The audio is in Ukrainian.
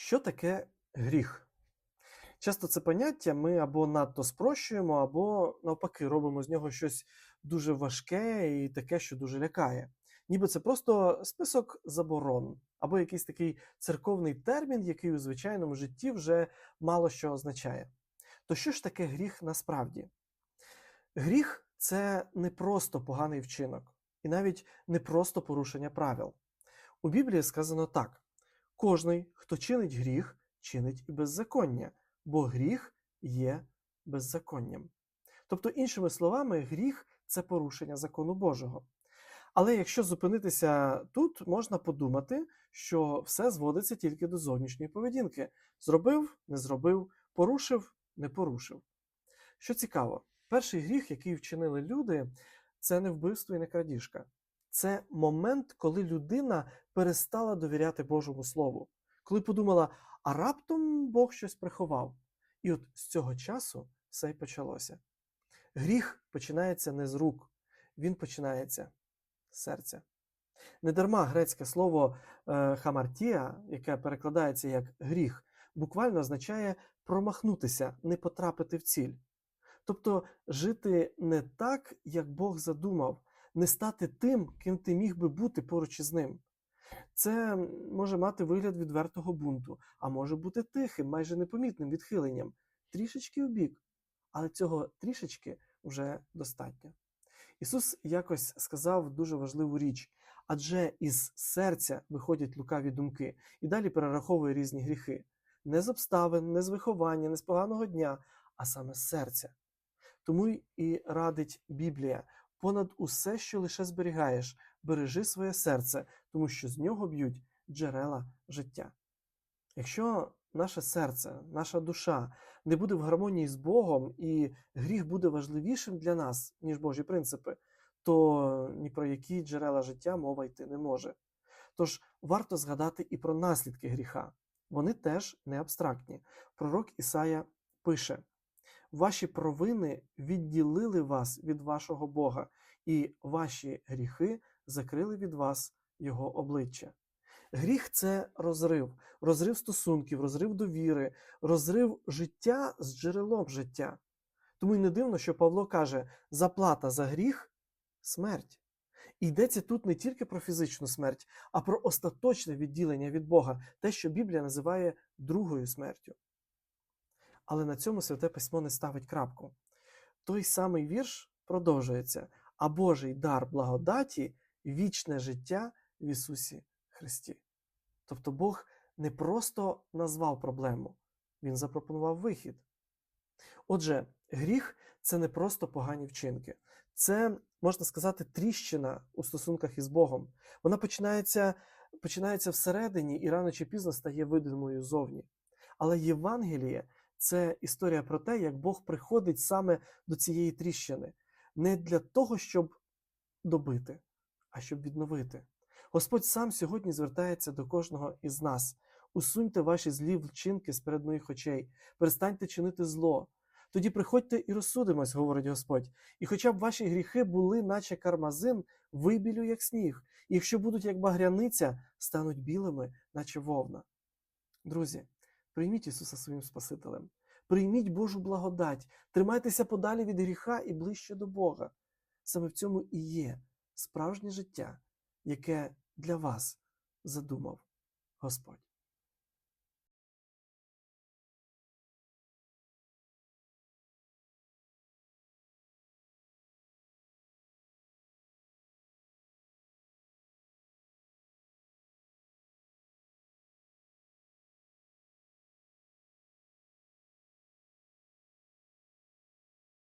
Що таке гріх? Часто це поняття ми або надто спрощуємо, або навпаки робимо з нього щось дуже важке і таке, що дуже лякає. Ніби це просто список заборон, або якийсь такий церковний термін, який у звичайному житті вже мало що означає. То що ж таке гріх насправді? Гріх це не просто поганий вчинок, і навіть не просто порушення правил. У Біблії сказано так: кожний, хто чинить гріх, чинить і беззаконня, бо гріх є беззаконням. Тобто, іншими словами, гріх це порушення закону Божого. Але якщо зупинитися тут, можна подумати, що все зводиться тільки до зовнішньої поведінки: зробив, не зробив, порушив, не порушив. Що цікаво, перший гріх, який вчинили люди, це не вбивство і не крадіжка. Це момент, коли людина перестала довіряти Божому Слову, коли подумала, а раптом Бог щось приховав. І от з цього часу все й почалося. Гріх починається не з рук, він починається з серця. Недарма грецьке слово е, хамартія, яке перекладається як гріх, буквально означає промахнутися, не потрапити в ціль. Тобто жити не так, як Бог задумав, не стати тим, ким ти міг би бути поруч із ним. Це може мати вигляд відвертого бунту, а може бути тихим, майже непомітним відхиленням, трішечки у бік, але цього трішечки вже достатньо. Ісус якось сказав дуже важливу річ, адже із серця виходять лукаві думки, і далі перераховує різні гріхи. Не з обставин, не з виховання, не з поганого дня, а саме з серця. Тому і радить Біблія понад усе, що лише зберігаєш, бережи своє серце, тому що з нього б'ють джерела життя. Якщо наше серце, наша душа не буде в гармонії з Богом, і гріх буде важливішим для нас, ніж Божі принципи, то ні про які джерела життя мова йти не може. Тож варто згадати і про наслідки гріха. Вони теж не абстрактні. Пророк Ісая пише: Ваші провини відділили вас від вашого Бога, і ваші гріхи закрили від вас Його обличчя. Гріх це розрив, розрив стосунків, розрив довіри, розрив життя з джерелом життя. Тому й не дивно, що Павло каже: заплата за гріх смерть. Йдеться тут не тільки про фізичну смерть, а про остаточне відділення від Бога, те, що Біблія називає другою смертю. Але на цьому святе письмо не ставить крапку. Той самий вірш продовжується, а Божий дар благодаті вічне життя в Ісусі Христі. Тобто Бог не просто назвав проблему, Він запропонував вихід. Отже, гріх це не просто погані вчинки, це, можна сказати, тріщина у стосунках із Богом. Вона починається, починається всередині і рано чи пізно стає видимою зовні. Але Євангеліє це історія про те, як Бог приходить саме до цієї тріщини, не для того, щоб добити, а щоб відновити. Господь сам сьогодні звертається до кожного із нас. Усуньте ваші злі вчинки з перед моїх очей, перестаньте чинити зло. Тоді приходьте і розсудимось, говорить Господь. І хоча б ваші гріхи були, наче кармазин, вибілю, як сніг, і якщо будуть як багряниця, стануть білими, наче вовна. Друзі, прийміть Ісуса своїм Спасителем, прийміть Божу благодать, тримайтеся подалі від гріха і ближче до Бога. Саме в цьому і є справжнє життя, яке для вас задумав Господь.